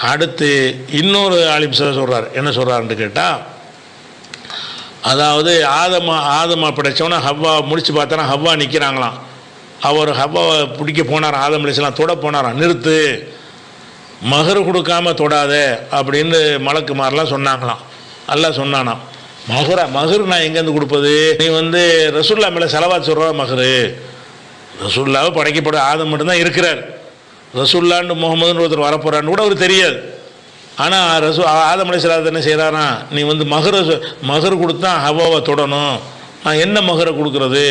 அடுத்து இன்னொரு ஆலிம் சொல்கிறார் என்ன சொல்கிறாருன்னு கேட்டால் அதாவது ஆதமா ஆதமா படைச்சவன ஹவ்வா முடிச்சு பார்த்தோன்னா ஹவ்வா நிற்கிறாங்களாம் அவர் ஹவ்வாவை பிடிக்க போனார் ஆதம் அலிஸ்லாம் தொட போனாராம் நிறுத்து மகர் கொடுக்காம தொடாத அப்படின்னு மலக்குமாரெலாம் சொன்னாங்களாம். எல்லாம் சொன்னானாம் மகரா மகர் நான் எங்கேருந்து கொடுப்பது? நீ வந்து ரசுல்லா மேலே செலவாத் சொல்கிற மகரு. ரசுல்லாவை படைக்கப்பட ஆதம் மட்டும்தான் இருக்கிறார். ரசுல்லான்னு முகமதுன்னு ஒருத்தர் வரப்போறான்னு கூட அவர் தெரியாது. ஆனால் ரசு ஆதம் அலிஸ்லாத் என்ன செய்கிறானா நீ வந்து மகர மகர் கொடுத்தா ஹவாவை தொடணும். நான் என்ன மகரை கொடுக்குறது?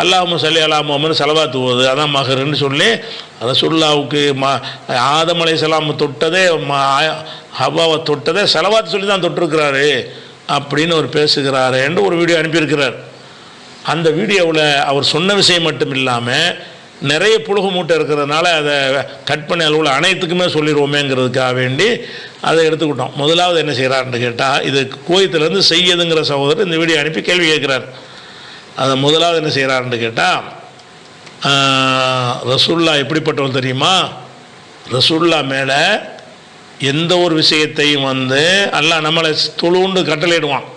அல்லாஹ் சல்லி அலா முகமது செலவாத்து போகுது. அதான் மகருன்னு சொல்லி ரசுல்லாவுக்கு ம ஆதம் அலைசலாம் தொட்டதே ஹவாவை தொட்டதே செலவாத்து சொல்லி தான் தொட்டிருக்கிறாரு. அப்படின்னு அவர் பேசுகிறாருன்னு ஒரு வீடியோ அனுப்பியிருக்கிறார். அந்த வீடியோவில் அவர் சொன்ன விஷயம் மட்டும் இல்லாமல் நிறைய புழுகு மூட்டை இருக்கிறதுனால அதை கட் பண்ணி அளவில் அனைத்துக்குமே சொல்லிடுவோமேங்கிறதுக்காக வேண்டி அதை எடுத்துக்கிட்டோம். முதலாவது என்ன செய்கிறாருன்னு கேட்டால் இது கோயத்துலேருந்து செய்யதுங்கிற சகோதரர் இந்த வீடியோ அனுப்பி கேள்வி கேட்குறாரு. அதை முதலாவது என்ன செய்கிறாருன்னு கேட்டால் ரசுல்லா எப்படிப்பட்டவன் தெரியுமா? ரசுல்லா மேலே எந்த ஒரு விஷயத்தையும் வந்து அல்லா நம்மளை தொழுவுண்டு கட்டளையிடுவான்.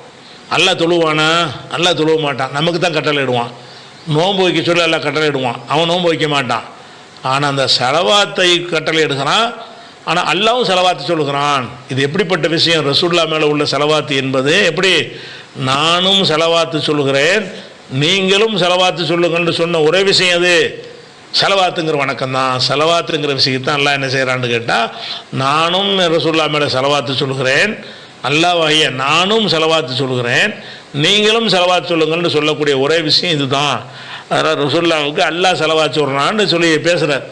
அல்லா தொழுவானா? அல்லாஹ் தொழுவ மாட்டான். நமக்கு தான் கட்டளையிடுவான். நோன்பு வைக்க சொல்லி எல்லாம் கட்டளையிடுவான் அவன் நோன்பு வைக்க மாட்டான். ஆனால் அந்த செலவாத்தை கட்டளை எடுக்கிறான். ஆனால் அல்லாவும் செலவாத்து சொல்லுகிறான். இது எப்படிப்பட்ட விஷயம்? ரசூல்லா மேலே உள்ள செலவாத்து என்பது எப்படி? நானும் செலவாத்து சொல்லுகிறேன். நீங்களும் செலவாத்து சொல்லுங்கள்னு சொன்ன ஒரே விஷயம் அது செலவாத்துங்கிற வணக்கம் தான். செலவாத்துங்கிற விஷயத்தான் எல்லாம் என்ன செய்கிறான்னு கேட்டால் நானும் ரசூல்லா மேலே செலவாத்து சொல்லுகிறேன். அல்லாவாகிய நானும் செலவாத்து சொல்கிறேன் நீங்களும் செலவாத்து சொல்லுங்கள்னு சொல்லக்கூடிய ஒரே விஷயம் இதுதான். அதனால் ரசுல்லாவுக்கு அல்லாஹ் செலவாத்து சொல்கிறான்னு சொல்லி பேசுகிறார்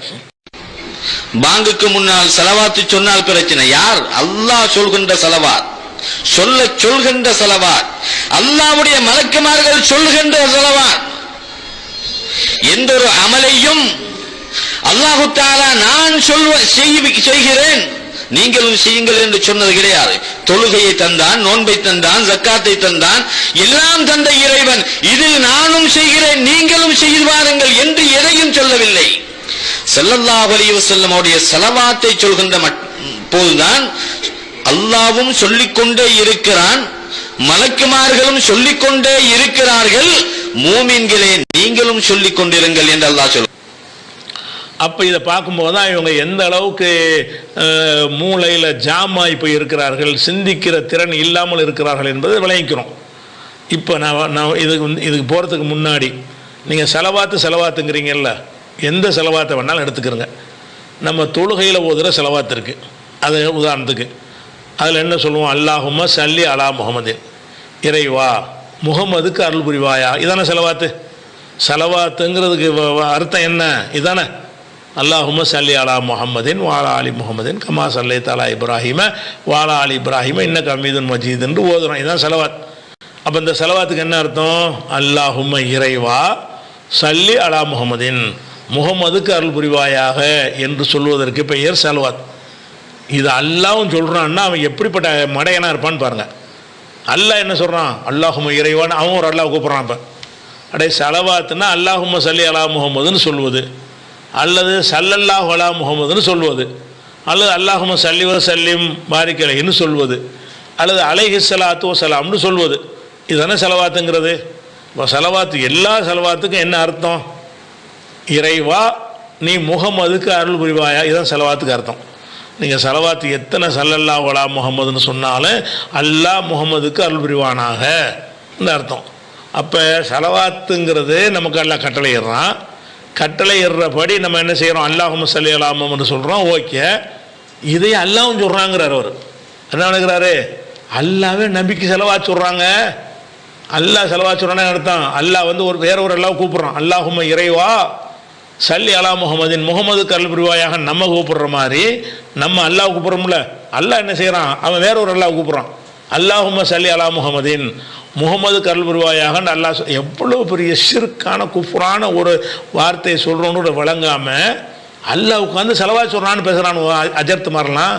பாங்குக்கு முன்னால் செலவாத்து சொன்னால் பிரச்சனை. யார்? அல்லாஹ் சொல்கின்ற செலவாத் சொல்ல சொல்கின்ற செலவாத் அல்லாஹ்வுடைய மலக்குமார்கள் சொல்கின்ற செலவாத் எந்த ஒரு அமலையும் அல்லாஹு தாலா நான் சொல்வ செய்கிறேன். நீங்களும் செய்யுங்கள் என்று சொன்னது கிடையாது. தொழுகையை தந்தான் நோன்பை தந்தான் ஜக்காத்தை தந்தான். எல்லாம் தந்த இறைவன் இதில் நானும் செய்கிறேன் நீங்களும் செய்து வாருங்கள் என்று எதையும் சொல்லவில்லை. செல்லல்லா அலைஹி செல்லமுடைய செலவாத்தை சொல்கின்ற மட்- போதுதான் அல்லாவும் சொல்லிக்கொண்டே இருக்கிறான் மலக்குமார்களும் சொல்லிக்கொண்டே இருக்கிறார்கள். மூமின்களே நீங்களும் சொல்லிக் கொண்டிருங்கள் என்று அல்லாஹ் சொல்ல அப்போ இதை பார்க்கும்போது தான் இவங்க எந்த அளவுக்கு மூளையில் ஜாமாய் போய் இருக்கிறார்கள் சிந்திக்கிற திறன் இல்லாமல் இருக்கிறார்கள் என்பதை விளைவிக்கிறோம் இப்போ நான் நான் இதுக்கு வந்து- இதுக்கு போகிறதுக்கு முன்னாடி நீங்கள் செலவாத்து செலவாத்துங்கிறீங்கல்ல எந்த செலவாத்தை வேணாலும் எடுத்துக்கிறங்க. நம்ம தொழுகையில் ஓதுகிற செலவாத்து இருக்குது அது உதாரணத்துக்கு அதில் என்ன சொல்லுவோம்? அல்லாஹும்ம சல்லி அலா முகமது இறைவா முகமதுக்கு அருள் புரிவாயா? இதானே செலவாத்து? செலவாத்துங்கிறதுக்கு அர்த்தம் என்ன? இதானே? அல்லாஹும சல்லி அலா முகமதின் வாலா அலி முகமதின் கமா சல்லை தலா இப்ராஹிம வாலா அலி இப்ராஹிம இன்ன கமீதுன் மஜீத் என்று ஓதுறோம். இதுதான் செலவாத். அப்போ இந்த செலவாத்துக்கு என்ன அர்த்தம்? அல்லாஹும இறைவா சல்லி அலா முகமதின் முகமதுக்கு அருள் புரிவாயாக என்று சொல்வதற்கு பெயர் செலவாத். இது அல்லாவும் சொல்கிறான்னா அவன் எப்படிப்பட்ட மடையனாக இருப்பான்னு பாருங்கள் அல்லாஹ் என்ன சொல்கிறான் அல்லாஹும இறைவான்னு அவன் ஒரு அல்லாஹ் கூப்பிட்றான் இப்போ. அடே செலவாத்துனா அல்லாஹும சல்லி அலா முகமதுன்னு சொல்லுவது அல்லது சல்லல்லாஹ் வலா முகமதுன்னு சொல்வது. அல்லது அல்லாஹும சல்லிவ சல்லிம் பாரிக்கலைன்னு சொல்வது. அல்லது அலைஹி ஸலாத்து வசலாம்னு சொல்வது. இதுதானே செலவாத்துங்கிறது? இப்போ செலவாத்து எல்லா செலவாத்துக்கும் என்ன அர்த்தம்? இறைவா நீ முகமதுக்கு அருள் புரிவாயா? இதுதான் செலவாத்துக்கு அர்த்தம். நீங்கள் செலவாத்து எத்தனை சல்லல்லா வலா முகமதுன்னு சொன்னாலும் அல்லாஹ் முகமதுக்கு அருள் புரிவானாக. இந்த அர்த்தம். அப்போ செலவாத்துங்கிறது நமக்கு எல்லாம் கட்டளையிடுறான். கட்டளையிடுறபடி நம்ம என்ன செய்கிறோம் அல்லாஹும் சல்லி அலாமன்னு சொல்கிறோம் ஓகே. இதையும் அல்லாவும் சொல்கிறாங்கிறார் அவர். என்ன நினைக்கிறாரு? அல்லாவே நபிக்கு செலவா சொல்கிறாங்க அல்லாஹ் செலவா சொல்கிறானே அர்த்தம். அல்லாஹ் வந்து ஒரு வேற ஒரு அல்லாஹ் கூப்பிட்றான். அல்லாஹும்ம இறைவா சல்லி அலா முகமதின் முகமது கருள் புரிவாயாக நம்ம கூப்பிடுற மாதிரி நம்ம அல்லாஹ் கூப்பிட்றோம்ல. அல்லாஹ் என்ன செய்கிறான் அவன் வேற ஒரு அல்லாஹ் கூப்பிட்றான். அல்லாஹும்ம சல்லி அலா முகமதின் முகமது கருள் வருவாயாக அல்லாஹ் எவ்வளோ பெரிய சிறுக்கான குஃபுரான ஒரு வார்த்தையை சொல்கிறோன்னு விளங்காமல் அல்லாஹ் உட்காந்து செலவாக சொல்கிறான்னு பேசுகிறான் அஜர்த்து மாறலாம்.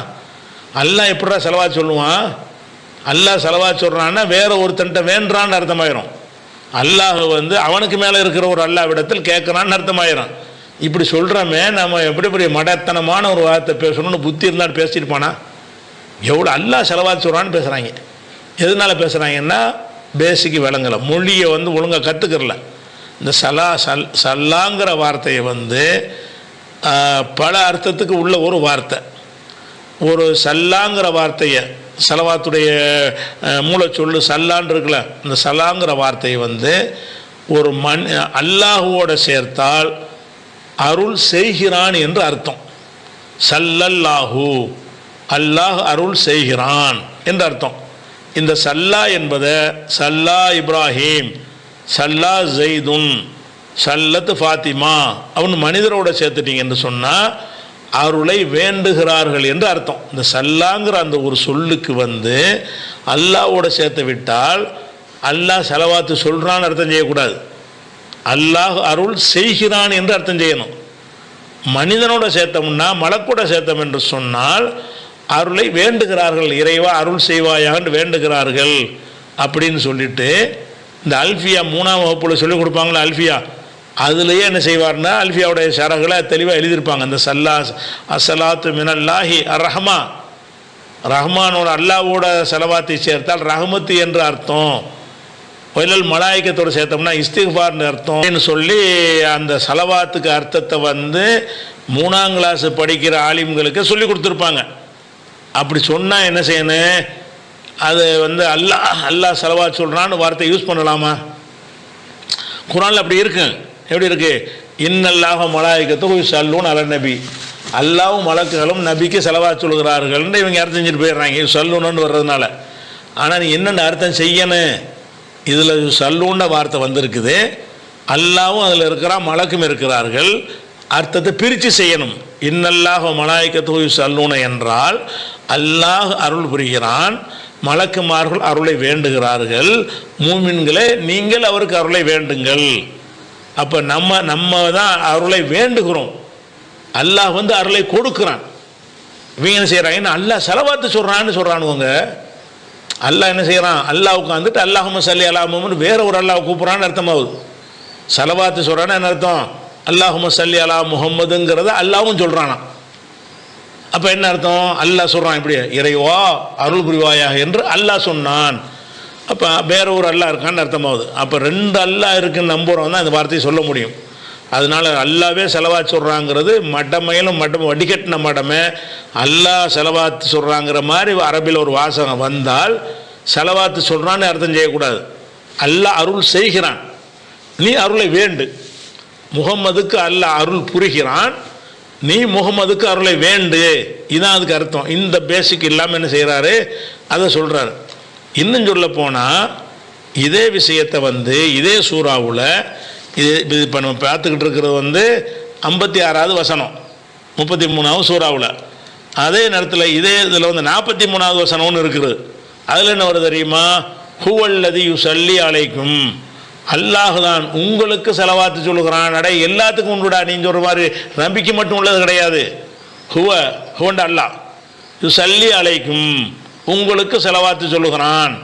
அல்லாஹ் எப்படா செலவா சொல்லுவான்? அல்லாஹ் செலவாக சொல்கிறான்னா வேறு ஒருத்தன்ட்ட வேண்டான்னு அர்த்தமாயிரும். அல்லாஹ் வந்து அவனுக்கு மேலே இருக்கிற ஒரு அல்லாவிடத்தில் கேட்குறான்னு அர்த்தமாயிரும். இப்படி சொல்கிறோமே நம்ம எப்படி பெரிய மடத்தனமான ஒரு வார்த்தை பேசணும்னு புத்தி இருந்தால் போனா? எவ்வளோ அல்லாஹ் செலவாக சொல்கிறான்னு பேசுகிறாங்க எதனால பேசுகிறாங்கன்னா பேசிக்கு விளங்கலை. மொழியை வந்து ஒழுங்காக கற்றுக்கிறல இந்த சலா சல் சல்லாங்கிற வார்த்தையை வந்து பல அர்த்தத்துக்கு உள்ள ஒரு வார்த்தை. ஒரு சல்லாங்கிற வார்த்தையை சலவாத்துடைய அஹ், மூலச்சொல்லு சல்லான் இருக்குல்ல இந்த சல்லாங்கிற வார்த்தையை வந்து ஒரு மண் அல்லாஹுவோட சேர்த்தால் அருள் செய்கிறான் என்று அர்த்தம். சல்லல்லாஹு அல்லாஹ் அருள் செய்கிறான் என்று அர்த்தம். இந்த சல்லா என்பதை சல்லா இப்ராஹிம் சல்லா ஜெய்துன் சல்லத்து ஃபாத்திமா அவன் மனிதரோட சேர்த்துட்டீங்கன்னு சொன்னால் அருளை வேண்டுகிறார்கள் என்று அர்த்தம். இந்த சல்லாங்கிற அந்த ஒரு சொல்லுக்கு வந்து அல்லாவோட சேர்த்து விட்டால் அல்லாஹ் செலவாத்து சொல்கிறான்னு அர்த்தம் செய்யக்கூடாது. அல்லாஹ் அருள் செய்கிறான் என்று அர்த்தம் செய்யணும். மனிதனோட சேர்த்தம்னா மலக்கூட சேர்த்தம் என்று சொன்னால் அருளை வேண்டுகிறார்கள் இறைவா அருள் செய்வாயான்னு வேண்டுகிறார்கள் அப்படின்னு சொல்லிட்டு இந்த அல்ஃபியா மூணாம் வகுப்புல சொல்லிக் கொடுப்பாங்களே அல்ஃபியா அதுலேயே என்ன செய்வார்னா அல்ஃபியாவுடைய சரகளை தெளிவாக எழுதியிருப்பாங்க. அந்த சல்லா அசலாத்து மினல்லாஹி அர் ரஹ்மா ரஹ்மானோட அல்லாவோட செலவாத்தை சேர்த்தால் ரஹமத்து என்று அர்த்தம். ஒயிலல் மலாய்க்கத்தோடு சேர்த்தோம்னா இஸ்திஃபார்னு அர்த்தம்னு சொல்லி அந்த சலவாத்துக்கு அர்த்தத்தை வந்து மூணாம் கிளாஸ் படிக்கிற ஆலிம்களுக்கு சொல்லி கொடுத்துருப்பாங்க. அப்படி சொன்னால் என்ன செய்யணும் அது வந்து அல்லாஹ் அல்லாஹ் செலவா சொல்கிறான்னு வார்த்தை யூஸ் பண்ணலாமா? குரானில் அப்படி இருக்கு. எப்படி இருக்கு? இன்னல்லாக மலாய்க்கத்துக்கு சல்லூன் அல நபி. அல்லாவும் மலக்குகளும் நபிக்கு செலவா சொல்கிறார்கள்னு இவங்க அர்த்தம் செஞ்சுட்டு போயிடுறாங்க. சல்லூன்னு வர்றதுனால. ஆனால் நீ என்னென்ன அர்த்தம் செய்யணும் இதில் சல்லூன்ற வார்த்தை வந்திருக்குது. அல்லாவும் அதில் இருக்கிறான் மலக்கும் இருக்கிறார்கள். அர்த்தத்தை பிரித்து செய்யணும். இன்னல்லாக மலாய்க்கத்து சல்லூன என்றால் அல்லாஹ் அருள் புரிகிறான். மலக்குமார்கள் அருளை வேண்டுகிறார்கள். மூமின்களே நீங்கள் அவருக்கு அருளை வேண்டுங்கள். அப்போ நம்ம நம்ம தான் அருளை வேண்டுகிறோம். அல்லாஹ் வந்து அருளை கொடுக்குறான். இவங்க என்ன செய்கிறாங்கன்னா அல்லாஹ் செலவாத்து சொல்கிறான்னு சொல்கிறானுவங்க அல்லாஹ் என்ன செய்கிறான் அல்லாஹ் உட்காந்துட்டு அல்லாஹும சல்லி அலாமுன்னு வேற ஒரு அல்லாஹ் கூப்பிட்றான்னு அர்த்தமாகுது. செலவாத்து சொல்கிறான்னு என்ன அர்த்தம்? அல்லாஹும சல்லி அலா முகம்மதுங்கிறத அல்லாவும் சொல்கிறானா அப்போ என்ன அர்த்தம்? அல்லாஹ் சொல்கிறான் இப்படி இறைவா அருள் புரிவாயாக என்று அல்லாஹ் சொன்னான். அப்போ வேற ஒரு அல்லாஹ் இருக்கான்னு அர்த்தமாகுது. அப்போ ரெண்டு அல்லாஹ் இருக்குன்னு நம்புகிறவன் தான் இந்த வார்த்தையை சொல்ல முடியும். அதனால அல்லாவே செலவாத்து சொல்கிறாங்கிறது மடமையிலும் மடம் வடிகட்டின மடமை அல்லாஹ் செலவாத்து சொல்கிறாங்கிற மாதிரி அரபியில் ஒரு வாசகம் வந்தால் செலவாத்து சொல்கிறான்னு அர்த்தம் செய்யக்கூடாது. அல்லாஹ் அருள் செய்கிறான். நீ அருளை வேண்டு. முகம்மதுக்கு அல்ல அருள் புரிகிறான். நீ முகம்மதுக்கு அருளை வேண்டு. இதான் அதுக்கு அர்த்தம். இந்த பேசிக் இல்லாமல் என்ன செய்கிறாரு அதை சொல்கிறாரு இன்னும் சொல்ல போனால் இதே விஷயத்தை வந்து இதே சூறாவில் இது இது இப்போ நம்ம பார்த்துக்கிட்டு இருக்கிறது வந்து ஐம்பத்தி ஆறாவது வசனம். முப்பத்தி மூணாவது சூறாவில். அதே நேரத்தில் இதே இதில் வந்து நாற்பத்தி மூணாவது வசனம்னு இருக்குது. அதில் என்ன வருது தெரியுமா? ஹூவல்லதி யுசல்லி அலைக்கும். அழைக்கும் தான் உங்களுக்கு செலவாத்து சொல்லுகிறான். அடை எல்லாத்துக்கும் உண்டுடா நீ சொல்கிற மாதிரி நம்பிக்கை மட்டும் உள்ளது கிடையாது. ஹுவ ஹுவண்ட அல்லாஹ். சல்லி அழைக்கும் உங்களுக்கு செலவாத்து சொல்லுகிறான்.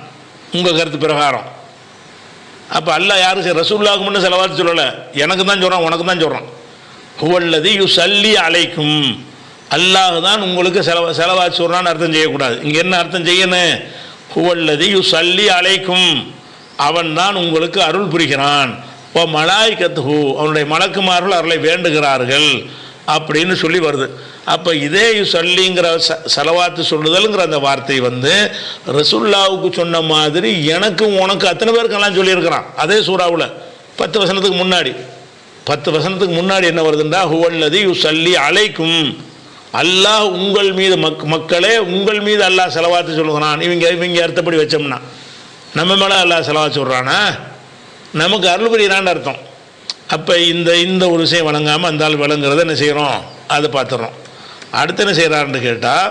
உங்கள் கருத்து பிரகாரம். அப்போ அல்லாஹ் சரி ரசூல்லாவுக்கு முன்னே செலவாத்து சொல்லலை. எனக்கு தான் சொல்கிறான் உனக்கு தான் சொல்கிறான் ஹுவல்லது யு சல்லி அழைக்கும் அல்லாஹ் தான் உங்களுக்கு செலவ செலவாச்சு சொல்கிறான்னு அர்த்தம் செய்யக்கூடாது. இங்கே என்ன அர்த்தம் செய்யணும்? ஹுவல்லது யு சல்லி அழைக்கும் அவன் தான் உங்களுக்கு அருள் புரிகிறான். ஓ மலாய்கத்து அவனுடைய மலக்குமார்கள் அருளை வேண்டுகிறார்கள் அப்படின்னு சொல்லி வருது. அப்போ இதே சொல்லிங்கிற ச செலவாத்து சொல்லுதல்ங்கிற அந்த வார்த்தை வந்து ரசுல்லாவுக்கு சொன்ன மாதிரி எனக்கும் உனக்கு அத்தனை பேருக்கெல்லாம் சொல்லியிருக்கிறான். அதே சூறாவில். பத்து வசனத்துக்கு முன்னாடி. பத்து வசனத்துக்கு முன்னாடி என்ன வருதுன்னா ஹுவல்லதி யு சல்லி அலைக்கும். அல்லாஹ் உங்கள் மீது மக் மக்களே உங்கள் மீது அல்லாஹ் செலவாத்து சொல்லுகிறான். இவங்க இவங்க அர்த்தப்படி வச்சோம்னா. நம்ம மேலே அல்லாஹ் செலவாத்து சொல்கிறானா நமக்கு அருள் புரியிறான்னு அர்த்தம். அப்போ இந்த இந்த ஒரு விஷயம் வழங்காமல் அந்த ஆள் விளங்குறத என்ன செய்கிறோம் அதை பார்த்துறோம் அடுத்து என்ன செய்கிறாருன்னு கேட்டால்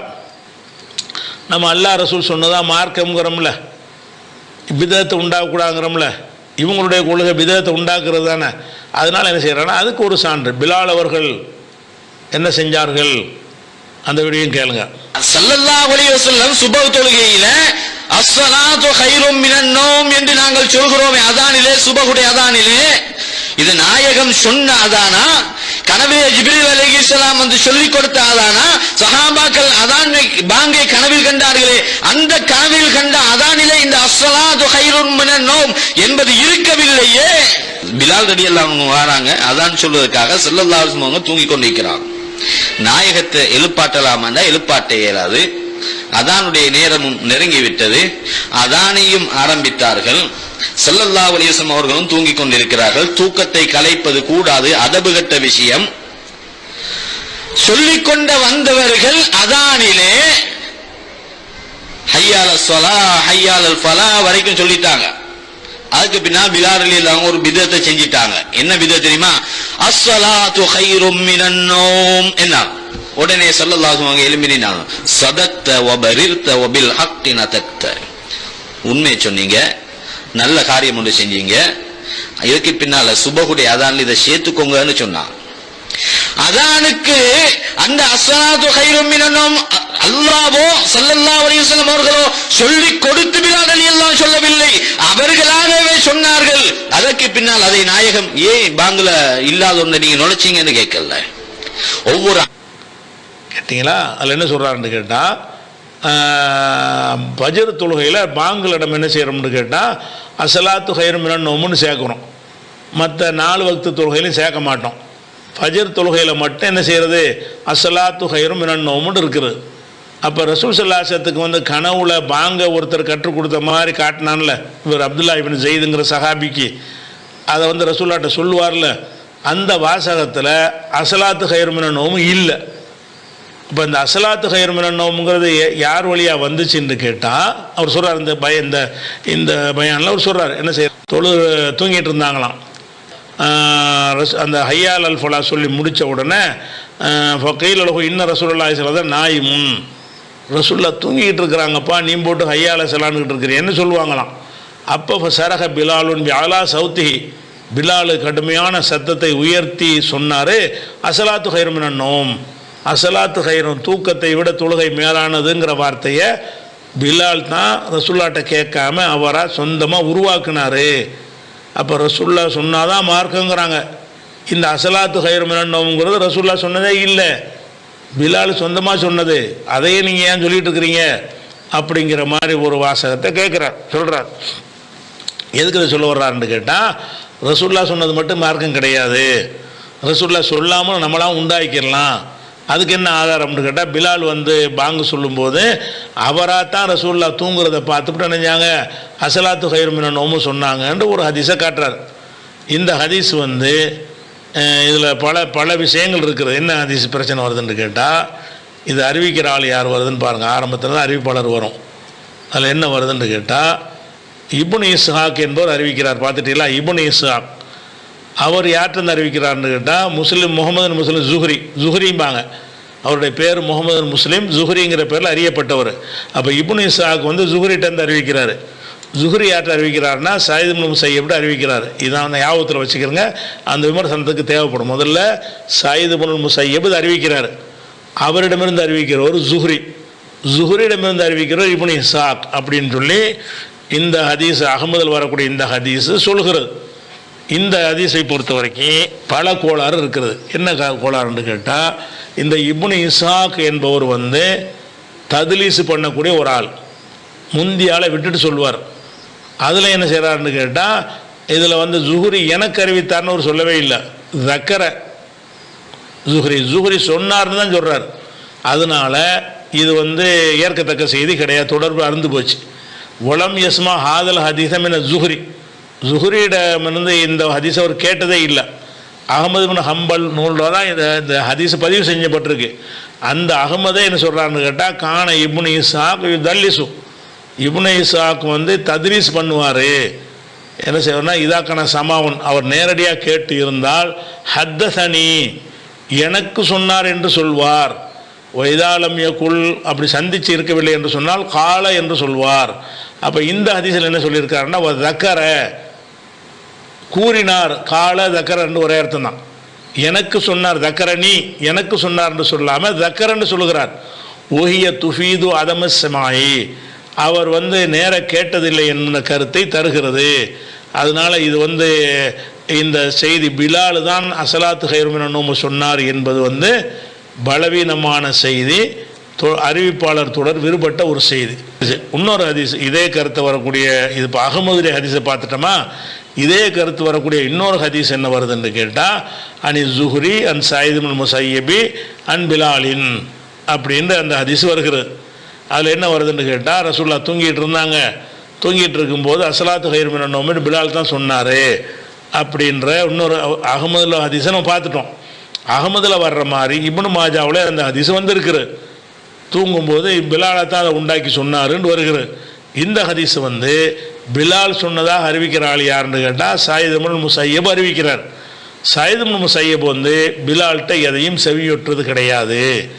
நம்ம அல்லா ரசூல் சொன்னதாக மார்க்கம்ங்கிறோம்ல. விதத்தை உண்டாகக்கூடாங்கிறோம்ல இவங்களுடைய கொள்கை விதத்தை உண்டாக்குறது தானே. அதனால் என்ன செய்கிறான்னா அதுக்கு ஒரு சான்று. பிலால் அவர்கள் என்ன செஞ்சார்கள்? அந்த வீடியோயும் கேளுங்க. செல்லல்லா அலைஹி வஸல்லம் சுப தொழுகையில் அஸ்ஸலாத்து கைரும் மினன் என்று நாங்கள் சொல்கிறோமே அதானிலே சுபகுடை அதானிலே. இது நாயகம் சொன்ன அதானா? கனவிலே ஜிப்ரீல் அலைஹிஸ்ஸலாம் வந்து சொல்லிக் கொடுத்த அதானா? சஹாபாக்கள் அதான் பாங்கை கனவில் கண்டார்களே அந்த கனவில் கண்ட அதானிலே இந்த அஸ்ஸலாத்து ஹைருன் மினன் என்பது இருக்கவில்லையே. பிலால் ரலியல்லாஹு எல்லாம் வராங்க அதான் சொல்வதற்காக செல்லல்லா அலைஹி தூங்கி கொண்டிருக்கிறாங்க நாயகத்தை எழுப்பாட்டலாமா எழுப்பாட்ட இயலாது. அதானுடைய நேரமும் நெருங்கி விட்டது அதானையும் ஆரம்பித்தார்கள். செல்லல்லா வலியசம் அவர்களும் தூங்கிக் கொண்டிருக்கிறார்கள். தூக்கத்தை கலைப்பது கூடாது. அதபுகட்ட விஷயம். சொல்லிக்கொண்ட வந்தவர்கள் அதானிலே ஹையால சொலா ஹையால ஃபலா வரைக்கும் சொல்லிட்டாங்க. அதுக்கு பின்னா பிலாரில் ஒரு விதத்தை செஞ்சிட்டாங்க. என்ன விதம் தெரியுமா? அஸ்வலா ஹைரும் மினன் என்ன உடனே சொல்லலாகும் அலைஹி எழும்பினாங்க சதத்த வபரிர்த வபில் ஹக்கி உண்மை சொன்னீங்க நல்ல காரியம் ஒன்று செஞ்சீங்க. இதுக்கு பின்னால சுபகுடைய அதான் இதை சேர்த்துக்கோங்கன்னு சொன்னான். அதானுக்கு அந்த அஸ்ஸலாத்து ஹைரும் அல்லாவோ சல்லல்லா அலைஹி அவர்களோ சொல்லி கொடுத்து பிலால் எல்லாம் சொல்லவில்லை. அவர்களாகவே சொன்னார்கள். அதற்கு பின்னால் அதை நாயகம் ஏன் பாங்குல இல்லாத ஒன்று நீங்க நுழைச்சீங்கன்னு கேட்கல? ஒவ்வொரு கேட்டிங்களா? அதில் என்ன சொல்கிறாருன்னு கேட்டால் பஜர் தொழுகையில் பாங்களிடம் என்ன செய்கிறோம்னு கேட்டால் அசலாத்து ஹைரமினன் நோமுன்னு சேர்க்குறோம் மற்ற நாலு வக்து தொழுகையிலையும் சேர்க்க மாட்டோம். ஃபஜர் தொழுகையில் மட்டும் என்ன செய்கிறது அசலாத்து ஹைரும் மினன் நோமுன்னு இருக்குது. அப்போ ரசூல் சல்லாசத்துக்கு வந்து கனவுல பாங்க ஒருத்தர் கற்றுக் கொடுத்த மாதிரி காட்டினான்ல இவர் அப்துல்லா இபின் ஜெயிதுங்கிற சஹாபிக்கு. அதை வந்து ரசூல்லாட்ட சொல்லுவார்ல அந்த வாசகத்தில் அசலாத்து ஹயர்மின நோமும் இல்லை. இப்போ இந்த அசலாத்து ஹைர்மின நோமுங்கிறது யார் வழியாக வந்துச்சுன்னு கேட்டால் அவர் சொல்கிறார் இந்த பய இந்த இந்த பயானில் அவர் சொல்கிறார் என்ன செய்ய தொழு தூங்கிட்டு இருந்தாங்களாம். ரஸ்- அந்த ஹையால் அல்ஃபலா சொல்லி முடித்த உடனே கையில் அலகு இன்னும் ரசூல்லா சிலத நாய் முன் ரசூல்லா தூங்கிக்கிட்டு இருக்கிறாங்கப்பா நீ போட்டு ஹையால செலான்னுக்கிட்டு இருக்கிறேன்னு சொல்லுவாங்களாம். அப்போ சரக பிலாலுன் வியாலா சவுத்தி பிலாலு கடுமையான சத்தத்தை உயர்த்தி சொன்னார் அசலாத்து ஹைர்மின நோம் அசலாத்து ஹைரும் தூக்கத்தை விட தொழுகை மேலானதுங்கிற வார்த்தையை பிலால் தான் ரசுல்லாட்ட கேட்காம அவராக சொந்தமாக உருவாக்குனார். அப்போ ரசுல்லா சொன்னாதான் மார்க்கங்கிறாங்க. இந்த அசலாத்து ஹைரமினோங்கிறது ரசுல்லா சொன்னதே இல்லை. பிலால் சொந்தமாக சொன்னது. அதையே நீங்கள் ஏன் சொல்லிகிட்டு இருக்கிறீங்க அப்படிங்கிற மாதிரி ஒரு வாசகத்தை கேட்குறார் சொல்கிறார் எதுக்கு இதை சொல்ல வர்றாருன்னு கேட்டால் ரசுல்லா சொன்னது மட்டும் மார்க்கம் கிடையாது. ரசுல்லா சொல்லாமல் நம்மளாம் உண்டாக்கிடலாம். அதுக்கு என்ன ஆதாரம்னு கேட்டால் பிலால் வந்து பாங்கு சொல்லும்போது அவராக தான் ரசூல்லா தூங்குறத பார்த்துட்டு நினைஞ்சாங்க அசலாத்து ஹைர்மின நோமு சொன்னாங்கன்ற ஒரு ஹதீஸை காட்டுறார். இந்த ஹதீஸ் வந்து இதில் பல பல விஷயங்கள் இருக்குது. என்ன ஹதீஸ் பிரச்சனை வருதுன்னு கேட்டால் இது அறிவிக்கிற ஆள் யார் வருதுன்னு பாருங்கள் ஆரம்பத்தில் தான் அறிவிப்பாளர் வரும். அதில் என்ன வருதுன்னு கேட்டால் இபுன் இஸ்ஹாக் என்பவர் அறிவிக்கிறார். பார்த்துட்டீங்களா? இபுன் இஸ்ஹாக். அவர் யார்கிட்ட அறிவிக்கிறார்னு கேட்டால் முஸ்லீம் முகமது முஸ்லீம் ஜுஹரி. ஜுஹரிம்பாங்க. அவருடைய பேர் முகமது முஸ்லீம் ஜுஹரிங்கிற பேரில் அறியப்பட்டவர். அப்போ இபுன் இஸ்ஹாக் வந்து ஜுஹரிட்டேருந்து அறிவிக்கிறார். ஜுஹரி யார்கிட்ட அறிவிக்கிறார்னா சயித் இப்னு முசையப்ட அறிவிக்கிறார். இதான் அந்த ஞாபகத்தில் வச்சுக்கிறங்க. அந்த விமர்சனத்துக்கு தேவைப்படும். முதல்ல சயித் இப்னு முசையப் அறிவிக்கிறார். அவரிடமிருந்து அறிவிக்கிறவர் ஜுஹ்ரி. ஜுஹரிடமிருந்து அறிவிக்கிறவர் இப்னு இசாக் அப்படின்னு சொல்லி இந்த ஹதீஸ் அகமதில் வரக்கூடிய இந்த ஹதீஸ் சொல்கிறது. இந்த அதிசை பொறுத்த வரைக்கும் பல கோளாறு இருக்கிறது என்ன கோளாறுன்னு கேட்டால் இந்த இப்னு இசாக் என்பவர் வந்து ததுலீசு பண்ணக்கூடிய ஒரு ஆள். முந்திய ஆளை விட்டுட்டு சொல்லுவார். அதில் என்ன செய்கிறாருன்னு கேட்டால் இதில் வந்து ஜுஹுரி எனக்கு அறிவித்தார்னு ஒரு சொல்லவே இல்லை. ஜக்கரை ஜுஹ்ரி ஜுஹ்ரி சொன்னார்னு தான் சொல்கிறார் அதனால இது வந்து ஏற்கத்தக்க செய்தி கிடையாது. தொடர்பு அறுந்து போச்சு. உலம் யஸ்மா ஹாதல் ஹதீசம் என ஜுஹ்ரி. ஜுஹுரியிடமிருந்து இந்த ஹதீஸ் அவர் கேட்டதே இல்லை. அகமது பின் ஹம்பல் நூலில் தான் இந்த இந்த ஹதீஸ் பதிவு செஞ்சப்பட்டிருக்கு. அந்த அகமதே என்ன சொல்கிறான்னு கேட்டால் காண இப்னு இசாக் தல்லிசு இப்னு இசாக் வந்து தத்ரீஸ் பண்ணுவார். என்ன செய்வார்னா இதாக்கான சமாவன். அவர் நேரடியாக கேட்டு இருந்தால் ஹத்தசனி எனக்கு சொன்னார் என்று சொல்வார். வைதாலம்ய குல் அப்படி சந்தித்து இருக்கவில்லை என்று சொன்னால் கால என்று சொல்வார். அப்போ இந்த ஹதீஸில் என்ன சொல்லியிருக்காருன்னா தக்கர. கூறினார் கால தக்கரன்னு ஒரே அர்த்தம் தான் எனக்கு சொன்னார் தக்கரணி எனக்கு சொன்னார் என்று சொல்லாமல் தக்கரன்னு சொல்லுகிறார். ஓஹிய துஃபீது அதமசமாயி அவர் வந்து நேர கேட்டதில்லை என்ற கருத்தை தருகிறது. அதனால் இது வந்து இந்த செய்தி பிலால் தான் அசலாத்து ஹைர்மின் நோம்பு சொன்னார் என்பது வந்து பலவீனமான செய்தி. தொ- அறிவிப்பாளர் தொடர் விருப்பட்ட ஒரு செய்தி. இன்னொரு ஹதீஸ் இதே கருத்தை வரக்கூடிய இது இப்போ அகமதுடைய ஹதீஸை பார்த்துட்டோமா? இதே கருத்து வரக்கூடிய இன்னொரு ஹதீஸ் என்ன வருதுன்னு கேட்டால் அனி ஜுஹ்ரி அன் சாயிதுல் முசையபி அன் பிலாலின் அப்படின்ற அந்த ஹதீஸ் வருகிறது. அதில் என்ன வருதுன்னு கேட்டால் ரசூல்லா தூங்கிட்டு இருந்தாங்க. தூங்கிட்டு இருக்கும்போது அசலாத்து ஹைர்மின் நோமின் பிலால் தான் சொன்னார் அப்படின்ற இன்னொரு அகமதுல ஹதீஸை நம்ம பார்த்துட்டோம். அகமதில் வர்ற மாதிரி இப்னு மாஜாவில் அந்த ஹதீஸ் வந்திருக்குது. தூங்கும்போது பிலாலை தான் அதை உண்டாக்கி சொன்னாருன்னு வருகிறது. இந்த ஹதீஸ் வந்து பிலால் சொன்னதாக அறிவிக்கிற ஆள் யாருன்னு கேட்டால் சாயிதமுல் முசையப் அறிவிக்கிறார். சாயிதமுல் முசையப் வந்து பிலால்கிட்ட எதையும் செவியொற்றது கிடையாது.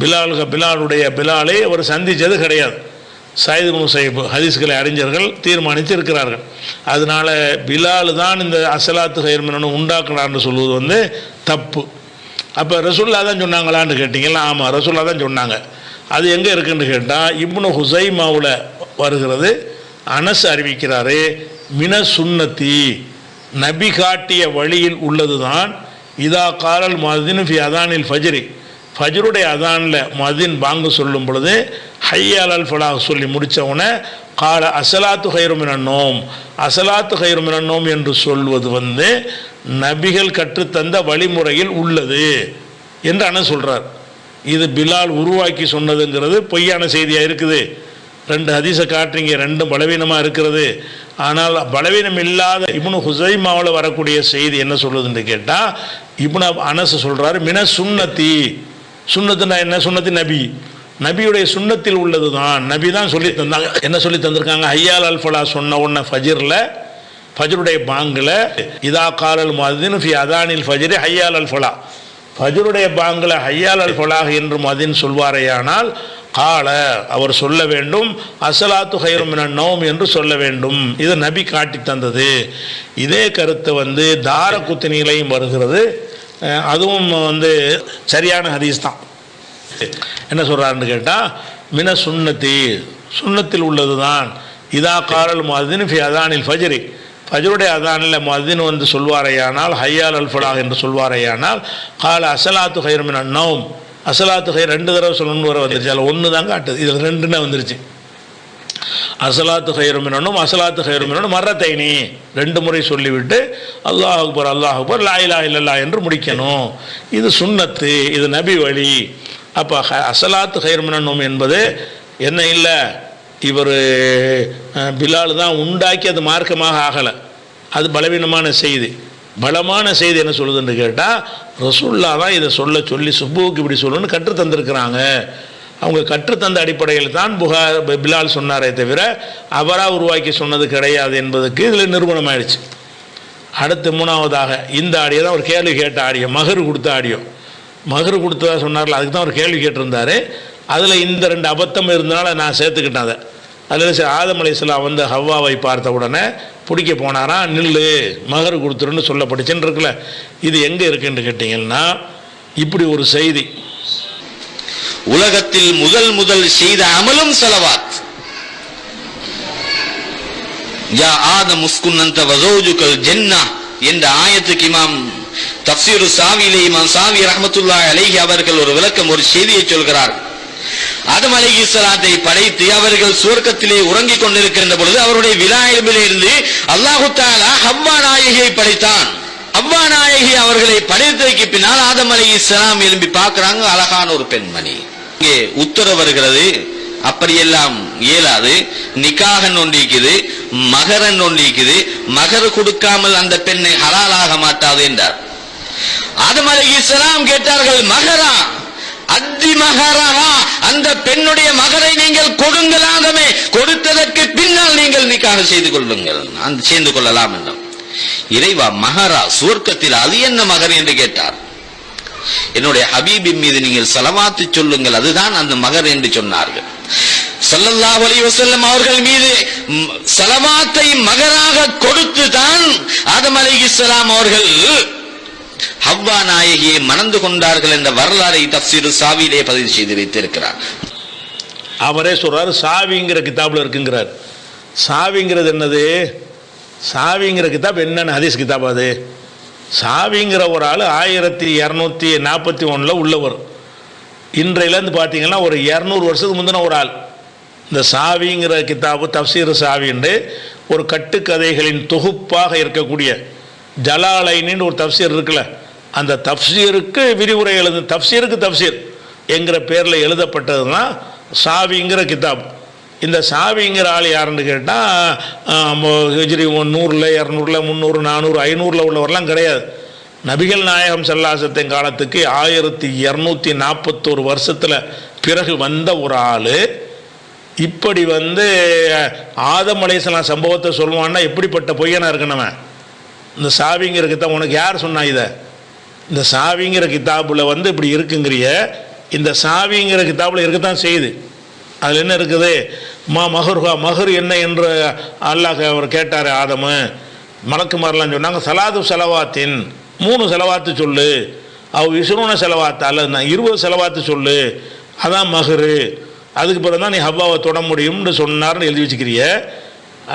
பிலாலுக பிலாலுடைய பிலாலை அவர் சந்தித்தது கிடையாது. சாயிது முசைப் ஹதீஸ்களை அறிஞர்கள் தீர்மானித்து இருக்கிறார்கள் அதனால பிலால் தான் இந்த அசலாத்து ஹைர்மனு உண்டாக்குனார்னு சொல்வது வந்து தப்பு. அப்போ ரசுல்லா தான் சொன்னாங்களான்னு கேட்டிங்களா ஆமாம் ரசுல்லா தான் சொன்னாங்க. அது எங்கே இருக்குன்னு கேட்டால் இப்னு ஹுசைமாவில் வருகிறது. அனசு அறிவிக்கிறாரு மின சுண்ணத்தி நபி காட்டிய வழியில் உள்ளது தான் இதா காலல் மதின் ஃபி அதானில் ஃபஜ்ரி. ஃபஜ்ருடைய அதானில் மதின் பாங்கு சொல்லும் பொழுது ஹையாலல் ஃபலாக சொல்லி முடிச்ச கால அசலாத்து ஹைருமின் நோம். அசலாத்து ஹைருமின் நோம் என்று சொல்வது வந்து நபிகள் கற்றுத்தந்த வழிமுறையில் உள்ளது என்று அண்ணன் சொல்கிறார் இது பிலால் உருவாக்கி சொன்னதுங்கிறது பொய்யான செய்தியாக இருக்குது? ரெண்டு ஹதீஸை காட்டுறீங்க ரெண்டும் பலவீனமாக இருக்கிறது. ஆனால் பலவீனம் இல்லாத இப்னு ஹுசைமாவில் வரக்கூடிய செய்தி என்ன சொல்லுதுன்னு கேட்டால் இப்னு அனசு சொல்கிறாரு மின சுண்ணத்தி சுண்ணத்துனா என்ன? சுண்ணத்தி நபி. நபியுடைய சுன்னத்தில் உள்ளது தான் நபி தான் சொல்லி தந்தாங்க. என்ன சொல்லி தந்திருக்காங்க? ஹையால் அல்ஃபலா சொன்ன உடனே ஃபஜிரில் ஃபஜருடைய பாங்கில் இதா காலல் மதின் ஃபி அதானில் ஃபஜிரி ஹையால் அல்ஃபலா ஃபஜருடைய பாங்கில் ஹையால் அல்ஃபலாக என்று மதின் சொல்வாரேயானால் கால அவர் சொல்ல வேண்டும் அசலாத்து ஹைருமின் நோம் என்று சொல்ல வேண்டும். இது நபி காட்டி தந்தது. இதே கருத்து வந்து தார குத்தினிலையும் வருகிறது. அதுவும் வந்து சரியான ஹதீஸ் தான். என்ன சொல்கிறாருன்னு கேட்டால் மின சுண்ணத்தி சுண்ணத்தில் உள்ளது தான் இதா காரல் மதின் ஃபி அதானில் ஃபஜ்ரி. ஃபஜ்ருடைய அதானில் மதின் வந்து சொல்வாரையானால் ஹையால் அல்ஃபலாக் என்று சொல்வாரையானால் கால அசலாத்து ஹைர்மின் அன்னவும் அசலாத்து ரெண்டு தடவை சொல்லணும்னு வர வந்துருச்சு. அதில் ஒன்று தான் காட்டுது. இதில் ரெண்டுன்னு வந்துருச்சு. அசலாத்து ஹைருமினும் அசலாத்து ஹைருமினும் மரத்தைனி. ரெண்டு முறை சொல்லிவிட்டு அல்லாஹ் அக்பர் அல்லாஹ் அக்பர் லா இல்லல்லா என்று முடிக்கணும். இது சுண்ணத்து இது நபி வழி. அப்போ அசலாத்து ஹைருமினும் என்பது என்ன இல்லை? இவர் பிலால் தான் உண்டாக்கி அது மார்க்கமாக ஆகலை. அது பலவீனமான செய்தி. பலமான செய்தி என்ன சொல்லுதுன்னு கேட்டால் ரசுல்லா தான் இதை சொல்ல சொல்லி சுப்புவுக்கு இப்படி சொல்லணும்னு கற்று தந்திருக்கிறாங்க. அவங்க கற்றுத்தந்த அடிப்படையில் தான் புகார் பிலால் சொன்னாரே தவிர அவராக உருவாக்கி சொன்னது கிடையாது என்பதுக்கு இதில் நிறுவனம் ஆயிடுச்சு அடுத்து மூணாவதாக இந்த ஆடியோ தான் ஒரு கேள்வி கேட்ட ஆடியோ மகர் கொடுத்த ஆடியோ. மகர் கொடுத்ததா சொன்னார்ல அதுக்கு தான் ஒரு கேள்வி கேட்டிருந்தார். அதில் இந்த ரெண்டு அபத்தம் இருந்தனால நான் சேர்த்துக்கிட்டேன் அதை. அதில் சரி ஆதம் அலைஹிஸ்ஸலாம் வந்து ஹவ்வாவை பார்த்த உடனே பிடிக்க போனாராம் நில்லு மகர் கொடுத்துருன்னு சொல்லப்பட்டுச்சுன்னு இருக்குல்ல. இது எங்கே இருக்குன்னு கேட்டிங்கன்னா இப்படி ஒரு செய்தி. உலகத்தில் முதல் முதல் செய்த அமலும் செலவாத். யா ஆத முஸ்குன்னந்த வசோஜுக்கள் ஜென்னா என்ற ஆயத்துக்கு இமாம் தப்சீரு சாவியிலே இமாம் சாவி ரஹமத்துல்லா அலைஹி அவர்கள் ஒரு விளக்கம் ஒரு செய்தியை சொல்கிறார். ஆதம் அலைஹி படைத்து அவர்கள் சுவர்க்கத்திலே உறங்கிக் கொண்டிருக்கின்ற பொழுது அவருடைய விலாயபிலே அல்லாஹு தாலா ஹவ்வா நாயகியை படைத்தான். அவ்வா நாயகி அவர்களை படைத்ததுக்கு பின்னால் ஆதம் அலைஹிஸ்ஸலாம் எழும்பி பார்க்கிறாங்க அழகான ஒரு பெண்மணி. இங்கே உத்தரவு வருகிறது அப்படியெல்லாம் இயலாது. நிக்காகன் ஒன்றிக்குது மகரன் ஒன்றிக்குது மகர் கொடுக்காமல் அந்த பெண்ணை ஹலாலாக மாட்டாது என்றார். ஆதம் அலைஹிஸ்ஸலாம் கேட்டார்கள் மகரா? அத்தி மகரா அந்த பெண்ணுடைய மகரை நீங்கள் கொடுங்களாகவே கொடுத்ததற்கு பின்னால் நீங்கள் நிக்காக செய்து கொள்ளுங்கள். அந்த சேர்ந்து கொள்ளலாம் என்றும் இறைவா மகரா சுவர்க்கத்தில் அது என்ன மகர் என்று கேட்டார். என்னுடைய ஹபீபின் மீது நீங்கள் செலவாத்து சொல்லுங்கள் அதுதான் அந்த மகர் என்று சொன்னார்கள். ஸல்லல்லாஹு அலைஹி வசல்லம் அவர்கள் மீது செலவாத்தை மகராக கொடுத்து தான் அலி இஸ்லாம் அவர்கள் ஹவ்வா நாயகியை மணந்து கொண்டார்கள் என்ற வரலாறை தப்சீரு சாவியிலே பதிவு செய்து வைத்திருக்கிறார். அவரே சொல்றாரு சாவிங்கிற கிதாபில் இருக்குங்கிறார். சாவிங்கிறது என்னது? சாவிங்கிற கிதாப் என்னென்ன ஹதீஸ் கிதாப் அது. சாவிங்கிற ஒரு ஆள் ஆயிரத்தி இரநூத்தி நாற்பத்தி ஒன்றில் உள்ளவர் இன்றையிலேருந்து பார்த்தீங்கன்னா ஒரு இரநூறு வருஷத்துக்கு முந்தின ஒரு ஆள். இந்த சாவிங்கிற கிதாபு தப்சீர் சாவின்னு ஒரு கட்டுக்கதைகளின் தொகுப்பாக இருக்கக்கூடிய ஜலாலைனின்னு ஒரு தப்சீர் இருக்குல்ல அந்த தப்சீருக்கு விரிவுரை எழுது தப்சீருக்கு தப்சீர் என்கிற பேரில் எழுதப்பட்டது தான் சாவிங்கிற கிதாப். இந்த சாவிங்கிற ஆள் யாருன்னு கேட்டால் ஹிஜ்ரி நூறில் இரநூறுல முந்நூறு நானூறு ஐநூறில் உள்ளவரெலாம் கிடையாது. நபிகள் நாயகம் செல்லாசத்தின் காலத்துக்கு ஆயிரத்தி இரநூத்தி நாற்பத்தோரு வருஷத்தில் பிறகு வந்த ஒரு ஆள் இப்படி வந்து ஆதம் அலைசலாம் சம்பவத்தை சொல்லுவான்னா எப்படிப்பட்ட பொய்யனாக இருக்கணும் இந்த சாவிங்கிற கித்தாப் உனக்கு யார் சொன்னா இதை? இந்த சாவிங்கிற கித்தாப்பில் வந்து இப்படி இருக்குங்கிறிய இந்த சாவிங்கிற கித்தாப்பில் இருக்கத்தான் செய்யுது. அதில் என்ன இருக்குது? மா மகருஹா மஹர் என்ன என்று அல்லாஹ் அவர் கேட்டார் ஆதமு. மலக்குமாரெலாம் சொன்னாங்க சலாது செலவாத்தின். மூணு செலவாத்து சொல்லு. அவ் இசுரூன செலவாத்து அல்லது நான் இருபது செலவாத்து சொல்லு. அதான் மஹரு அதுக்கு பிறகு தான் நீ ஹவ்வாவை தொட முடியும்னு சொன்னார்னு எழுதி வச்சுக்கிறிய.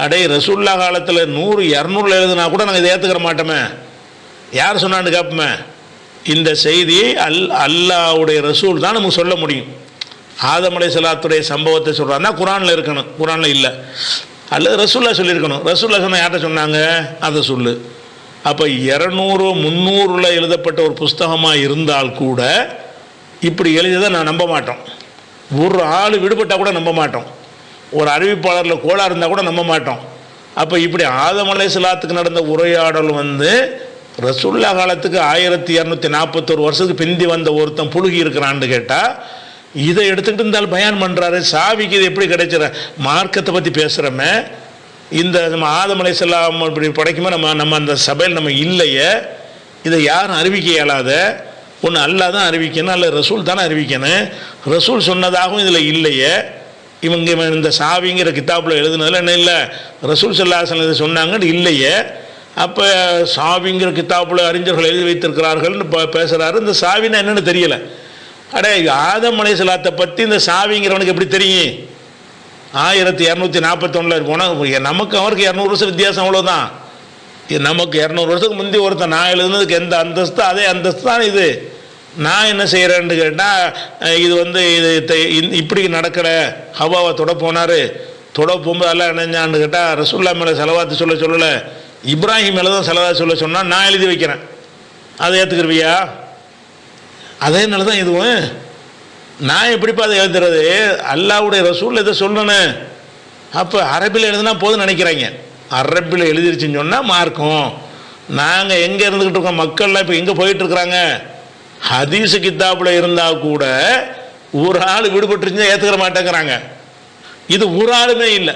அடே ரசூல்லா காலத்தில் நூறு இரநூறுல எழுதுனா கூட நாங்கள் இதை ஏற்றுக்கிற மாட்டோமே. யார் சொன்னான்னு கேட்போமே இந்த செய்தி அல் அல்லாவுடைய ரசூல் தான் நமக்கு சொல்ல முடியும். ஆதமலை சலாத்துடைய சம்பவத்தை சொல்கிறாருன்னா குரானில் இருக்கணும். குரானில் இல்லை. அல்லது ரசூல்லா சொல்லியிருக்கணும். ரசூல்லா சொன்னால் யார்கிட்ட சொன்னாங்க? அதை சொல்லு. அப்போ இரநூறு முந்நூறுல எழுதப்பட்ட ஒரு புஸ்தகமாக இருந்தால் கூட இப்படி எழுதியதை நான் நம்ப மாட்டோம். ஒரு ஆள் விடுபட்டால் கூட நம்ப மாட்டோம். ஒரு அறிவிப்பாளரில் கோளாறு இருந்தால் கூட நம்ப மாட்டோம். அப்போ இப்படி ஆதமலை சிலாத்துக்கு நடந்த உரையாடல் வந்து ரசுல்லா காலத்துக்கு ஆயிரத்தி இரநூத்தி நாற்பத்தோரு வருஷத்துக்கு பிந்தி வந்த ஒருத்தன் புழுகி இருக்கிறான்னு கேட்டால் இதை எடுத்துக்கிட்டு இருந்தால் பயான் பண்ணுறாரு சாவிக்கு இது எப்படி கிடைச்சிட மார்க்கத்தை பற்றி பேசுகிறோமே இந்த நம்ம ஆதமலை அலைஹிஸ்ஸலாம் இப்படி படைக்குமே? நம்ம நம்ம அந்த சபையில் நம்ம இல்லையே. இதை யாரும் அறிவிக்க இயலாத. ஒன்று அல்லாதான் அறிவிக்கணும் அல்ல ரசூல் தானே அறிவிக்கணும். ரசூல் சொன்னதாகவும் இதில் இல்லையே. இவங்க இந்த சாவிங்கிற கித்தாப்பில் எழுதுனதில் என்ன இல்லை ரசூல் சல்லாசன் இது சொன்னாங்கன்னு இல்லையே. அப்போ சாவிங்கிற கித்தாப்பில் அறிஞர்கள் எழுதி வைத்திருக்கிறார்கள்னு இப்போ பேசுகிறாரு இந்த சாவின்னா என்னென்னு தெரியல. அடே ஆதம் அலைஹிஸ்ஸலாத்தை பற்றி இந்த சாவிங்கிறவனுக்கு எப்படி தெரியும்? ஆயிரத்தி இரநூத்தி நாற்பத்தொன்னில் போனால் நமக்கு அவருக்கு இரநூறு வருஷம் வித்தியாசம் அவ்வளோதான் இது நமக்கு இரநூறு வருஷத்துக்கு முந்தி ஒருத்தன் நான் எழுதுனதுக்கு எந்த அந்தஸ்து அதே அந்தஸ்து தான் இது. நான் என்ன செய்கிறேன்னு கேட்டால் இது வந்து இது த- இப்படி நடக்கிற ஹவாவை தொட போனார். தொட போகும்போது எல்லாம் என்னஞ்சான்னு கேட்டால் ரசுல்லா மேலே செலவாத்து சொல்ல சொல்லலை. இப்ராஹிம் மேலே தான் செலவாத்து சொல்ல சொன்னால் நான் எழுதி வைக்கிறேன். அதை ஏற்றுக்கிருவியா அதேனால தான் இதுவும் நான் எப்படிப்பா அதை எழுதுறது அல்லாவுடைய ரசூல் இதை சொல்லணும் அப்போ அரபில் எழுதுனா போதும் நினைக்கிறாங்க. அரபில் எழுதிருச்சுன்னு சொன்னால் மார்க்கும். நாங்கள் எங்கே இருந்துக்கிட்டு இருக்கோம்? மக்கள்லாம் இப்போ எங்கே போயிட்டுருக்குறாங்க ஹதீஸ் கித்தாப்பில் இருந்தால் கூட ஒரு ஆள் விடுபட்டுருச்சுன்னா ஏற்றுக்கிற மாட்டேங்கிறாங்க. இது ஒரு ஆளுமே இல்லை.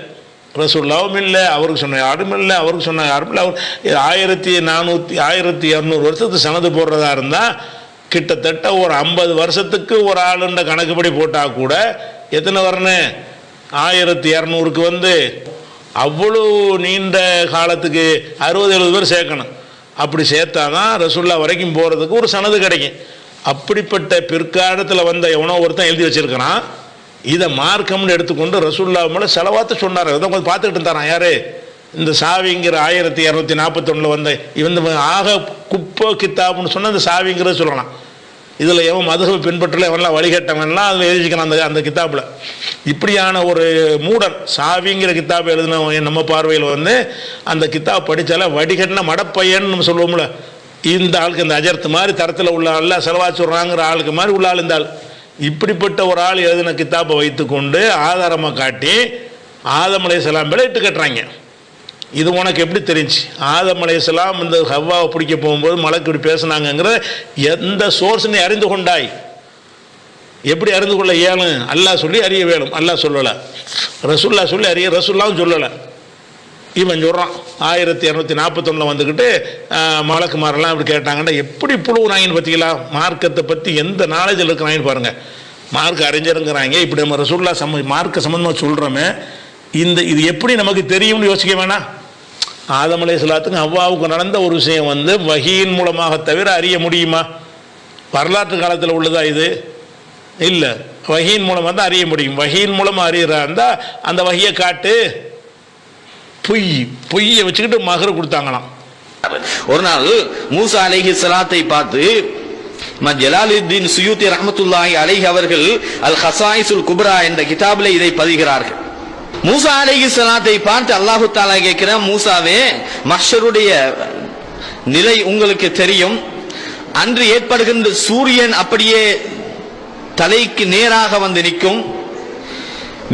ரசூல்லாவும் இல்லை அவருக்கு சொன்ன யாரும் இல்லை அவருக்கு சொன்ன யாரும் இல்லை. அவர் ஆயிரத்தி நானூற்றி ஆயிரத்தி இரநூறு வருஷத்துக்கு சனது போடுறதா இருந்தால் கிட்டத்தட்ட ஒரு ஐம்பது வருஷத்துக்கு ஒரு ஆளுன்ற கணக்குப்படி போட்டால் கூட எத்தனை வரணும் ஆயிரத்தி இரநூறுக்கு வந்து அவ்வளோ நீண்ட காலத்துக்கு அறுபது எழுபது பேர் சேர்க்கணும். அப்படி சேர்த்தா தான் ரசுல்லா வரைக்கும் போகிறதுக்கு ஒரு சனது கிடைக்கும். அப்படிப்பட்ட பிற்காலத்தில் வந்த எவனோ ஒருத்தன் எழுதி வச்சிருக்கிறான். இதை மார்க்கம்னு எடுத்துக்கொண்டு ரசுல்லா மேலே செலவாத்து சொன்னார். இதை கொஞ்சம் பார்த்துக்கிட்டு இருந்தாரான் யார்? இந்த சாவிங்கிற ஆயிரத்தி இரநூத்தி நாற்பத்தொன்னில் வந்த இவன் ஆக குப்போ கித்தாப்னு சொன்னால் இந்த சாவிங்கிறத சொல்லலாம். இதில் எவன் மதுகு பின்பற்றல எவன்லாம் வழிகட்டவன்லாம் அதில் எழுதிக்கிறான் அந்த அந்த கித்தாப்பில். இப்படியான ஒரு மூடன் சாவிங்கிற கித்தாப் எழுதினவன் நம்ம பார்வையில் வந்து அந்த கித்தாப் படித்தால வடிகட்டின மடப்பையன்னு நம்ம சொல்லுவோம்ல. இந்த ஆளுக்கு இந்த அஜர்த்து மாதிரி தரத்தில் உள்ள ஆள் செலவாச்சுடுறாங்கிற ஆளுக்கு மாதிரி உள்ள ஆள் இந்த ஆள். இப்படிப்பட்ட ஒரு ஆள் எழுதின கித்தாப்பை வைத்துக்கொண்டு ஆதாரமாக காட்டி ஆதமலை அலைஹிஸ்ஸலாம் இட்டு கட்டுறாங்க. இது உனக்கு எப்படி தெரிஞ்சு? ஆதம் இந்த ஹவ்வாவை பிடிக்க போகும்போது மலக்கு இப்படி பேசுனாங்கங்கிற எந்த சோர்ஸ் அறிந்து கொண்டாய்? எப்படி அறிந்து கொள்ள இயலும்? அல்லாஹ் சொல்லி அறிய வேணும். அல்லாஹ் சொல்லலை. ரசுல்லா சொல்லி அறிய ரசுல்லாவும் சொல்லலை. இவன் சொல்கிறான் ஆயிரத்தி இரநூத்தி நாற்பத்தொன்னில் வந்துக்கிட்டு மலக்குமாரெல்லாம் இப்படி கேட்டாங்கன்னா எப்படி புழுவுறாங்கன்னு பார்த்தீங்களா? மார்க்கத்தை பற்றி எந்த நாலேஜில் இருக்கிறாங்கன்னு பாருங்கள் மார்க் அறிஞருங்கிறாங்க. இப்படி நம்ம ரசுல்லா சம்ம மார்க்க சம்மந்தமாக சொல்கிறோமே இந்த இது எப்படி நமக்கு தெரியும்னு யோசிக்க வேணாம். ஆதம் அலைஹிஸ்ஸலாத்துக்கும் அவ்வாவுக்கு நடந்த ஒரு விஷயம் வந்து வகியின் மூலமாக தவிர அறிய முடியுமா? வரலாற்று காலத்தில் உள்ளதா இது? இல்லை. வகியின் மூலமாக தான் அறிய முடியும். வகியின் மூலமாக அறியறா இருந்தால் அந்த வகையை காட்டு. பொய் பொய்யை வச்சுக்கிட்டு மகர் கொடுத்தாங்களாம். ஒரு நாள் மூசா அலைஹி சலாத்தை பார்த்து ம ஜலாலுத்தீன் சுயூத்தி ரஹமத்துல்லாஹி அலைஹி அவர்கள் அல் ஹசாயிசுல் குப்ரா என்ற கிதாபில் இதை பதிகிறார்கள். மூசா அலைஹி சலாத்தை பார்த்து அல்லாஹு தாலா கேட்கிறான் மூசாவே மஷருடைய நிலை உங்களுக்கு தெரியும். அன்று ஏற்படுகின்ற சூரியன் அப்படியே தலைக்கு நேராக வந்து நிற்கும்.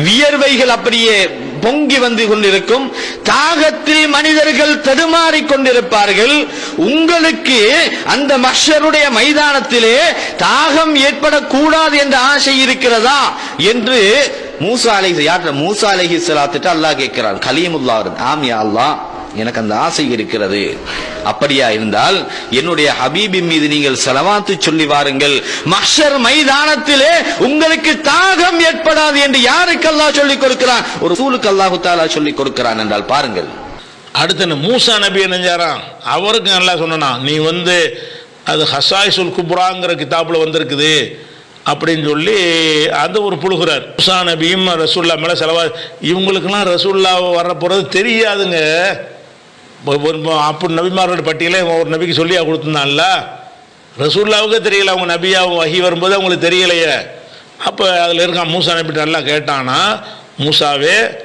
வியர்வைகள் அப்படியே பொங்கி வந்து கொண்டிருக்கும். தாகத்தில் மனிதர்கள் தடுமாறி கொண்டிருப்பார்கள். உங்களுக்கு அந்த மஷருடைய மைதானத்திலே தாகம் ஏற்படக்கூடாது என்ற ஆசை இருக்கிறதா? என்று மூசா அலைஹி யார்கிட்ட மூசா அலைஹி சலாத்துட்டு அல்லாஹ் கேட்கிறான் கலீமுல்லா ஆம் யா அல்லாஹ் எனக்கு அந்த ஆசை இருக்கிறது. அப்படியா இருந்தால் என்னுடைய ஹபீபின் மீது நீங்கள் செலவாத்து சொல்லி வாருங்கள். மஷர் மைதானத்திலே உங்களுக்கு தாகம் ஏற்படாது என்று யாருக்கு அல்லாஹ் சொல்லிக் கொடுக்கிறான்? ஒரு சூலுக்கு அல்லாஹு தாலா சொல்லிக் கொடுக்கிறான் என்றால் பாருங்கள். அடுத்து என்ன? மூசா நபி நெஞ்சாராம் அவருக்கு நல்லா சொன்னா நீ வந்து அது ஹசாய் சுல் குப்ராங்கிற கிதாபில் வந்திருக்குது. அப்படின்னு சொல்லி அந்த ஒரு புழுகிறார். உஷா நபியும் ரசூல்லா மேலே செலவா இவங்களுக்கெல்லாம் ரசூல்லா வர போகிறது தெரியாதுங்க. ஒரு- அப்படி நபிமாரோட பட்டியலை ஒரு நபிக்கு சொல்லியா கொடுத்துருந்தான்ல. ரசூல்லாவுக்கே தெரியல அவங்க நபியாவும் வகி வரும்போது அவங்களுக்கு தெரியலையே. அப்போ அதில் இருக்கான் மூசா நபி நல்லா கேட்டானா மூசாவே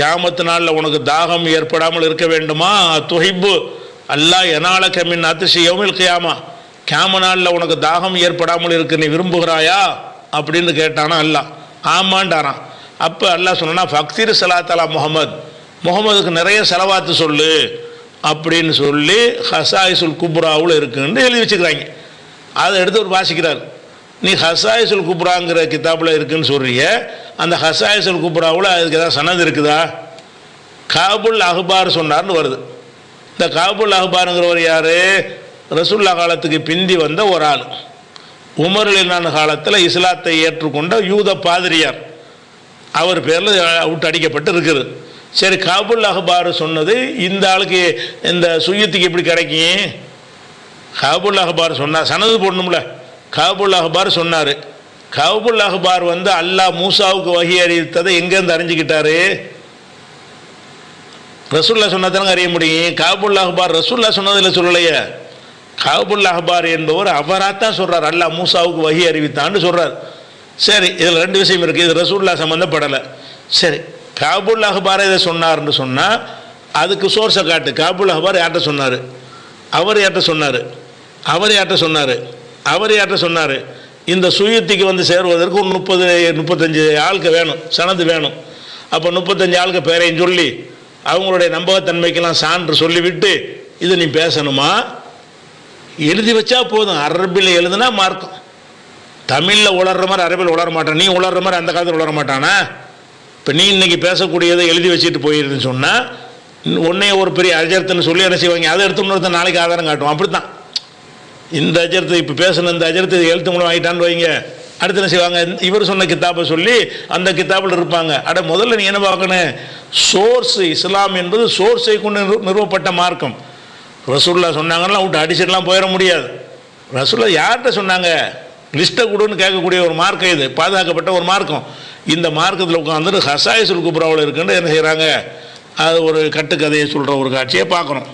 கேமத்து நாளில் உனக்கு தாகம் ஏற்படாமல் இருக்க வேண்டுமா? துஹிப்பு. அல்லா எனால கமின் அதிசி யௌமில் கியாமா. கேம நாளில் உனக்கு தாகம் ஏற்படாமல் இருக்கு நீ விரும்புகிறாயா? அப்படின்னு கேட்டானா அல்லாஹ் ஆமாண்டாரான் அப்போ அல்லாஹ் சொன்னா ஃபக்தீர் சலாத்தலா முகமது முகமதுக்கு நிறைய செலவாத்து சொல்லு. அப்படின்னு சொல்லி ஹசாயிசுல் குப்ராவில் இருக்குன்னு எழுதி வச்சுக்கிறாங்க. அதை எடுத்து ஒரு வாசிக்கிறார். நீ ஹசாயிசுல் குப்ராங்கிற கிதாபில் இருக்குன்னு சொல்றிய. அந்த ஹசாயிசுல் குப்ராவில் அதுக்கு ஏதாவது சனது இருக்குதா? காபுல் அஹ்பார் சொன்னார்னு வருது. இந்த காபுல் அஹ்பாருங்கிறவர் யார்? ரசுல்லா காலத்துக்கு பிந்தி வந்த ஒரு ஆள் உமர் காலத்தில் இஸ்லாத்தை ஏற்றுக்கொண்ட யூத பாதிரியார். அவர் பேரில் விட்டு அடிக்கப்பட்டு இருக்குது. சரி காபுல் அஹ்பார் சொன்னது இந்த ஆளுக்கு இந்த சுயத்துக்கு எப்படி கிடைக்கும்? காபுல் அஹ்பார் சொன்னார் சனது போடணும்ல. காபுல் அஹ்பார் சொன்னார். காபுல் அஹ்பார் வந்து அல்லாஹ் மூசாவுக்கு வகி அறிவித்ததை எங்கேருந்து அறிஞ்சுக்கிட்டாரு? ரசுல்லா சொன்னதானங்க அறிய முடியும். காபுல் அஹ்பார் ரசுல்லா சொன்னதில் சொல்லலையே. காபுல் அஹ்பார் என்பவர் அவராத்தான் சொல்றார். அல்லாஹ் மூசாவுக்கு வகி அறிவித்தான்னு சொல்றார். சரி இதில் ரெண்டு விஷயம் இருக்குது இது ரசூல்லா சம்மந்தப்படலை சரி காபுல் அஹ்பார் இதை சொன்னார்னு சொன்னால் அதுக்கு சோர்ஸை காட்டு. காபுல் அஹ்பார் யார்கிட்ட சொன்னார்? அவர் யார்கிட்ட சொன்னார்? அவர் யார்கிட்ட சொன்னார்? அவர் யார்கிட்ட சொன்னார்? இந்த சுயத்திக்கு வந்து சேருவதற்கு ஒரு முப்பது முப்பத்தஞ்சு ஆளுக்கு வேணும். சனது வேணும். அப்போ முப்பத்தஞ்சு ஆளுக்கு பேரையும் சொல்லி அவங்களுடைய நம்பகத்தன்மைக்கெல்லாம் சான்று சொல்லிவிட்டு இது நீ பேசணுமா? எழுதி வச்சா போதும். அரபில் எழுதுனா மார்க்கம். தமிழில் உளர்ற மாதிரி அரபில் உளர மாட்டான். நீ உளர்ற மாதிரி அந்த காலத்தில் உளர மாட்டானா? இப்போ நீ இன்னைக்கு பேசக்கூடியதை எழுதி வச்சுட்டு போயிருன்னு சொன்னால் உன்னைய ஒரு பெரிய அஜர்த்துன்னு சொல்லி என்ன செய்வாங்க? அதை எடுத்து இன்னொருத்த நாளைக்கு ஆதாரம் காட்டும். அப்படித்தான். இந்த அஜர்த்து இப்போ பேசின இந்த அஜர்த்து எழுத்து மூலம் வாங்கிட்டான்னு வைங்க. அடுத்து என்ன செய்வாங்க? இவர் சொன்ன கித்தாப்பை சொல்லி அந்த கித்தாப்பில் இருப்பாங்க. அட முதல்ல நீ என்ன பார்க்கணும்? சோர்ஸ் இஸ்லாம் என்பது சோர்ஸை கொண்டு நிறுவப்பட்ட மார்க்கம். ரசூல்லா சொன்னாங்கன்னா விட்டு அடிச்சிடலாம் போயிட முடியாது. ரசூல்லா யார்கிட்ட சொன்னாங்க? லிஸ்ட்டை கொடுன்னு கேட்கக்கூடிய ஒரு மார்க்கம் இது பாதுகாக்கப்பட்ட ஒரு மார்க்கம். இந்த மார்க்கத்தில் உட்காந்துட்டு ஹசாயசுல் குப்ராவில் இருக்குன்னு என்ன செய்கிறாங்க அது ஒரு கட்டுக்கதையை சொல்கிற ஒரு காட்சியை பார்க்குறோம்